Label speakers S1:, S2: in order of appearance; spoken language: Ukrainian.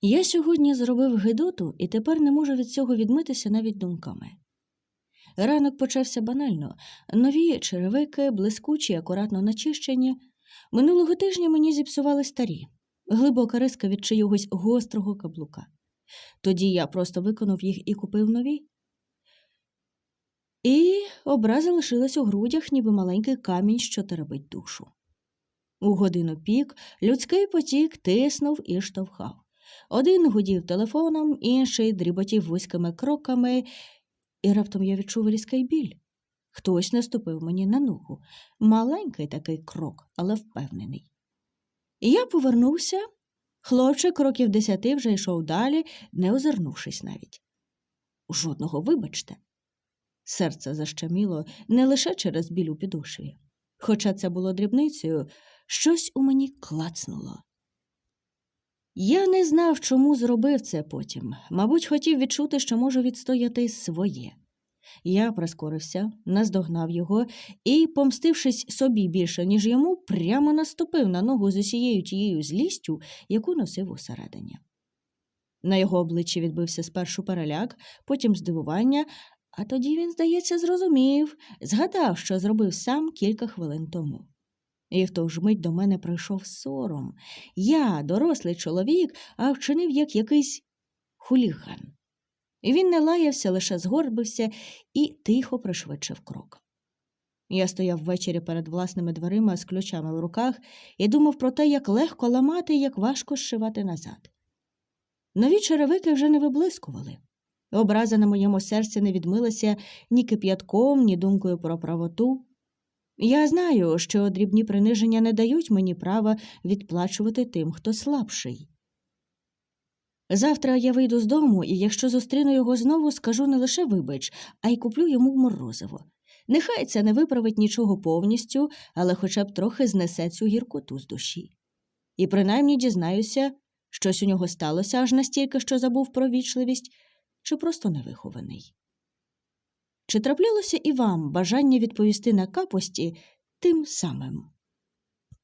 S1: Я сьогодні зробив гидоту і тепер не можу від цього відмитися навіть думками. Ранок почався банально. Нові черевики, блискучі, акуратно начищені. Минулого тижня мені зіпсували старі, глибока риска від чиогось гострого каблука. Тоді я просто виконав їх і купив нові. І образа лишилась у грудях, ніби маленький камінь, що теребить душу. У годину пік людський потік тиснув і штовхав. Один гудів телефоном, інший дріботів вузькими кроками, і раптом я відчув різкий біль. Хтось наступив мені на ногу. Маленький такий крок, але впевнений. Я повернувся. Хлопчик років десяти вже йшов далі, не озирнувшись навіть. Жодного вибачте. Серце защеміло не лише через біль у підошві. Хоча це було дрібницею, щось у мені клацнуло. Я не знав, чому зробив це потім. Мабуть, хотів відчути, що можу відстояти своє. Я прискорився, наздогнав його і, помстившись собі більше, ніж йому, прямо наступив на ногу з усією тією злістю, яку носив усередині. На його обличчі відбився спершу переляк, потім здивування, а тоді він, здається, зрозумів, згадав, що зробив сам кілька хвилин тому. І в ту ж мить до мене прийшов сором. Я, дорослий чоловік, а вчинив як якийсь хуліган. І він не лаявся, лише згорбився і тихо пришвидшив крок. Я стояв ввечері перед власними дверима з ключами в руках і думав про те, як легко ламати як важко зшивати назад. Нові черевики вже не виблискували. Образа на моєму серці не відмилася ні кип'ятком, ні думкою про правоту. Я знаю, що дрібні приниження не дають мені права відплачувати тим, хто слабший. Завтра я вийду з дому, і якщо зустріну його знову, скажу не лише вибач, а й куплю йому морозиво. Нехай це не виправить нічого повністю, але хоча б трохи знесе цю гіркоту з душі. І принаймні дізнаюся, щось у нього сталося аж настільки, що забув про вічливість, чи просто невихований. Чи траплялося і вам бажання відповісти на капості тим самим?